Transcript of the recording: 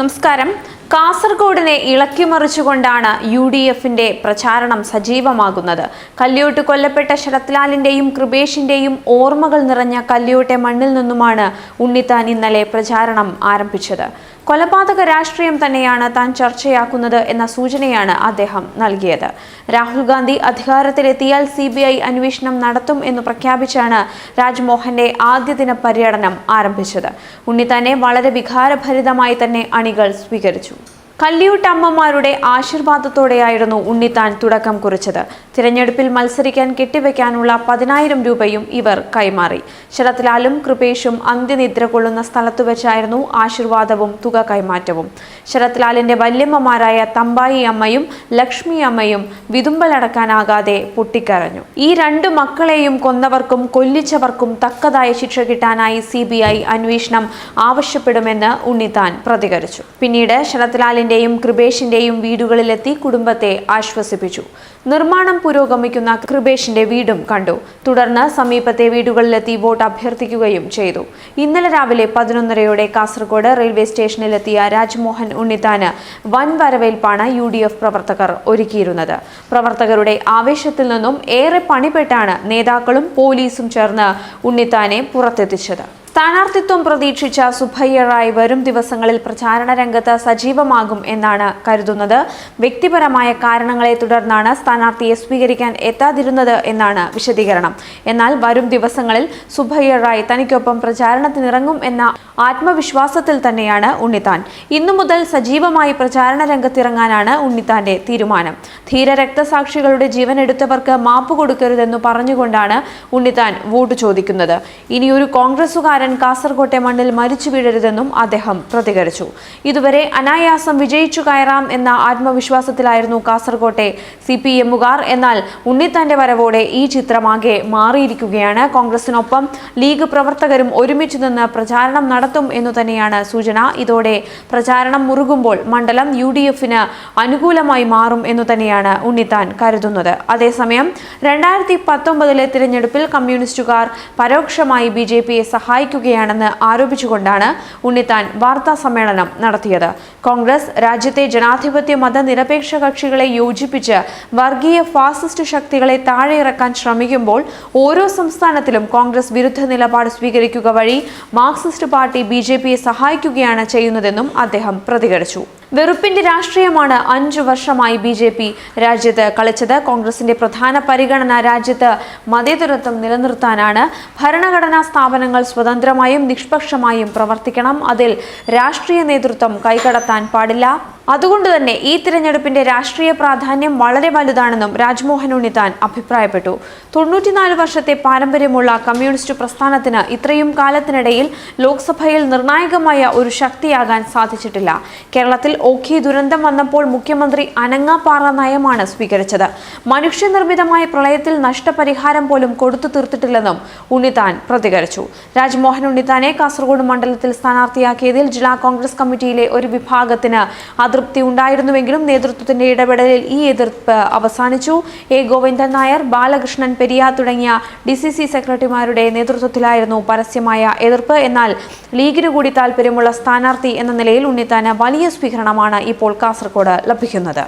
നമസ്കാരം. കാസർഗോഡിനെ ഇളക്കിമറിച്ചുകൊണ്ടാണ് U D എഫിന്റെ പ്രചാരണം സജീവമാകുന്നത്. കല്യോട്ട് കൊല്ലപ്പെട്ട ശരത്ലാലിന്റെയും കൃപേഷിന്റെയും ഓർമ്മകൾ നിറഞ്ഞ കല്യോട്ടെ മണ്ണിൽ നിന്നുമാണ് ഉണ്ണിത്താൻ ഇന്നലെ പ്രചാരണം ആരംഭിച്ചത്. കൊലപാതക രാഷ്ട്രീയം തന്നെയാണ് താൻ ചർച്ചയാക്കുന്നത് എന്ന സൂചനയാണ് അദ്ദേഹം നൽകിയത്. രാഹുൽ ഗാന്ധി അധികാരത്തിലെത്തിയാൽ സി ബി ഐ അന്വേഷണം നടത്തും എന്ന് പ്രഖ്യാപിച്ചാണ് രാജ്മോഹന്റെ ആദ്യ ദിന പര്യടനം ആരംഭിച്ചത്. ഉണ്ണിത്താനെ വളരെ വികാരഭരിതമായി തന്നെ അണികൾ സ്വീകരിച്ചു. കല്ലിയൂട്ടമ്മമാരുടെ ആശീർവാദത്തോടെയായിരുന്നു ഉണ്ണിത്താൻ തുടക്കം കുറിച്ചത്. തിരഞ്ഞെടുപ്പിൽ മത്സരിക്കാൻ കെട്ടിവെക്കാനുള്ള പതിനായിരം രൂപയും ഇവർ കൈമാറി. ശരത്ലാലും കൃപേഷും അന്ത്യനിദ്ര കൊള്ളുന്ന സ്ഥലത്തു വെച്ചായിരുന്നു ആശീർവാദവും തുക കൈമാറ്റവും. ശരത്ലാലിന്റെ വല്യമ്മമാരായ തമ്പായി അമ്മയും ലക്ഷ്മി അമ്മയും വിതുമ്പലടക്കാനാകാതെ പൊട്ടിക്കരഞ്ഞു. ഈ രണ്ടു മക്കളെയും കൊന്നവർക്കും കൊല്ലിച്ചവർക്കും തക്കതായ ശിക്ഷ കിട്ടാനായി സി അന്വേഷണം ആവശ്യപ്പെടുമെന്ന് ഉണ്ണിത്താൻ പ്രതികരിച്ചു. പിന്നീട് ശരത്ലാലിന്റെയും കൃപേഷിന്റെയും വീടുകളിലെത്തി കുടുംബത്തെ ആശ്വസിപ്പിച്ചു. നിർമ്മാണം പുരോഗമിക്കുന്ന കൃപേഷിന്റെ വീടും കണ്ടു. തുടർന്ന് സമീപത്തെ വീടുകളിലെത്തി വോട്ട് അഭ്യർത്ഥിക്കുകയും ചെയ്തു. ഇന്നലെ രാവിലെ പതിനൊന്നരയോടെ കാസർഗോഡ് റെയിൽവേ സ്റ്റേഷനിലെത്തിയ രാജ്മോഹൻ ഉണ്ണിത്താന് വൻ വരവേൽപ്പാണ് യു ഡി എഫ് പ്രവർത്തകർ ഒരുക്കിയിരുന്നത്. പ്രവർത്തകരുടെ ആവേശത്തിൽ നിന്നും ഏറെ പണിപ്പെട്ടാണ് നേതാക്കളും പോലീസും ചേർന്ന് ഉണ്ണിത്താനെ പുറത്തെത്തിച്ചത്. സ്ഥാനാർത്ഥിത്വം പ്രതീക്ഷിച്ച സുഭയ്യ റായ് വരും ദിവസങ്ങളിൽ പ്രചാരണ രംഗത്ത് സജീവമാകും എന്നാണ് കരുതുന്നത്. വ്യക്തിപരമായ കാരണങ്ങളെ തുടർന്നാണ് സ്ഥാനാർത്ഥിയെ സ്വീകരിക്കാൻ എത്താതിരുന്നത് എന്നാണ് വിശദീകരണം. എന്നാൽ വരും ദിവസങ്ങളിൽ സുഭയ്യ റായ് തനിക്കൊപ്പം പ്രചാരണത്തിനിറങ്ങും എന്ന ആത്മവിശ്വാസത്തിൽ തന്നെയാണ് ഉണ്ണിത്താൻ. ഇന്നു മുതൽ സജീവമായി പ്രചാരണ രംഗത്തിറങ്ങാനാണ് ഉണ്ണിത്താന്റെ തീരുമാനം. ധീര രക്തസാക്ഷികളുടെ ജീവൻ എടുത്തവർക്ക് മാപ്പ് കൊടുക്കരുതെന്ന് പറഞ്ഞുകൊണ്ടാണ് ഉണ്ണിത്താൻ വോട്ട് ചോദിക്കുന്നത്. ഇനിയൊരു കോൺഗ്രസുകാരൻ കാസർകോട്ടെ മണ്ണിൽ മരിച്ചു വീഴരുതെന്നും അദ്ദേഹം പ്രതികരിച്ചു. ഇതുവരെ അനായാസം വിജയിച്ചു കയറാം എന്ന ആത്മവിശ്വാസത്തിലായിരുന്നു കാസർകോട്ടെ സി പി എമ്മുകാർ. എന്നാൽ ഉണ്ണിത്താന്റെ വരവോടെ ഈ ചിത്രമാകെ മാറിയിരിക്കുകയാണ്. കോൺഗ്രസിനൊപ്പം ലീഗ് പ്രവർത്തകരും ഒരുമിച്ച് നിന്ന് പ്രചാരണം നടത്തും എന്നു തന്നെയാണ് സൂചന. ഇതോടെ പ്രചാരണം മുറുകുമ്പോൾ മണ്ഡലം യു ഡി എഫിന് അനുകൂലമായി മാറും എന്നു തന്നെയാണ് ഉണ്ണിത്താൻ കരുതുന്നത്. അതേസമയം രണ്ടായിരത്തി പത്തൊമ്പതിലെ തിരഞ്ഞെടുപ്പിൽ കമ്മ്യൂണിസ്റ്റുകാർ പരോക്ഷമായി ബി ജെ പിയെ സഹായിക്കുകയാണെന്ന് ആരോപിച്ചുകൊണ്ടാണ് ഉണ്ണിത്താൻ വാർത്താ സമ്മേളനം നടത്തിയത്. കോൺഗ്രസ് രാജ്യത്തെ ജനാധിപത്യ മതനിരപേക്ഷ കക്ഷികളെ യോജിപ്പിച്ച് വർഗീയ ഫാസിസ്റ്റ് ശക്തികളെ താഴെയിറക്കാൻ ശ്രമിക്കുമ്പോൾ ഓരോ സംസ്ഥാനത്തിലും കോൺഗ്രസ് വിരുദ്ധ നിലപാട് സ്വീകരിക്കുക വഴി മാർക്സിസ്റ്റ് പാർട്ടി ബി സഹായിക്കുകയാണ് ചെയ്യുന്നതെന്നും അദ്ദേഹം പ്രതികരിച്ചു. വെറുപ്പിന്റെ രാഷ്ട്രീയമാണ് അഞ്ചു വർഷമായി ബി ജെ പി രാജ്യത്ത് കളിച്ചത്. കോൺഗ്രസിന്റെ പ്രധാന പരിഗണന രാജ്യത്ത് മതേതരത്വം നിലനിർത്താനാണ്. ഭരണഘടനാ സ്ഥാപനങ്ങൾ സ്വതന്ത്രമായും നിഷ്പക്ഷമായും പ്രവർത്തിക്കണം. അതിൽ രാഷ്ട്രീയ നേതൃത്വം കൈകടത്താൻ പാടില്ല. അതുകൊണ്ട് തന്നെ ഈ തിരഞ്ഞെടുപ്പിന്റെ രാഷ്ട്രീയ പ്രാധാന്യം വളരെ വലുതാണെന്നും രാജ്മോഹൻ ഉണ്ണിത്താൻ അഭിപ്രായപ്പെട്ടു. തൊണ്ണൂറ്റിനാല് വർഷത്തെ പാരമ്പര്യമുള്ള കമ്മ്യൂണിസ്റ്റ് പ്രസ്ഥാനത്തിന് ഇത്രയും കാലത്തിനിടയിൽ ലോക്സഭയിൽ നിർണായകമായ ഒരു ശക്തിയാകാൻ സാധിച്ചിട്ടില്ല. കേരളത്തിൽ ഓഖി ദുരന്തം വന്നപ്പോൾ മുഖ്യമന്ത്രി അനങ്ങാപ്പാറ നയമാണ് സ്വീകരിച്ചത്. മനുഷ്യനിർമ്മിതമായ പ്രളയത്തിൽ നഷ്ടപരിഹാരം പോലും കൊടുത്തു തീർത്തിട്ടില്ലെന്നും ഉണ്ണിത്താൻ പ്രതികരിച്ചു. രാജ്മോഹൻ ഉണ്ണിത്താനെ കാസർഗോഡ് മണ്ഡലത്തിൽ സ്ഥാനാർത്ഥിയാക്കിയതിൽ ജില്ലാ കോൺഗ്രസ് കമ്മിറ്റിയിലെ ഒരു വിഭാഗത്തിന് അതൃപ്തി ഉണ്ടായിരുന്നുവെങ്കിലും നേതൃത്വത്തിന്റെ ഇടപെടലിൽ ഈ എതിർപ്പ് അവസാനിച്ചു. എ. ഗോവിന്ദൻ നായർ ബാലകൃഷ്ണൻ പെരിയ തുടങ്ങിയ ഡി സി സി സെക്രട്ടറിമാരുടെ നേതൃത്വത്തിലായിരുന്നു പരസ്യമായ എതിർപ്പ്. എന്നാൽ ലീഗിന് കൂടി താല്പര്യമുള്ള സ്ഥാനാർത്ഥി എന്ന നിലയിൽ ഉണ്ണിത്താന് വലിയ സ്വീകരണമാണ് ഇപ്പോൾ കാസർഗോഡ് ലഭിക്കുന്നത്.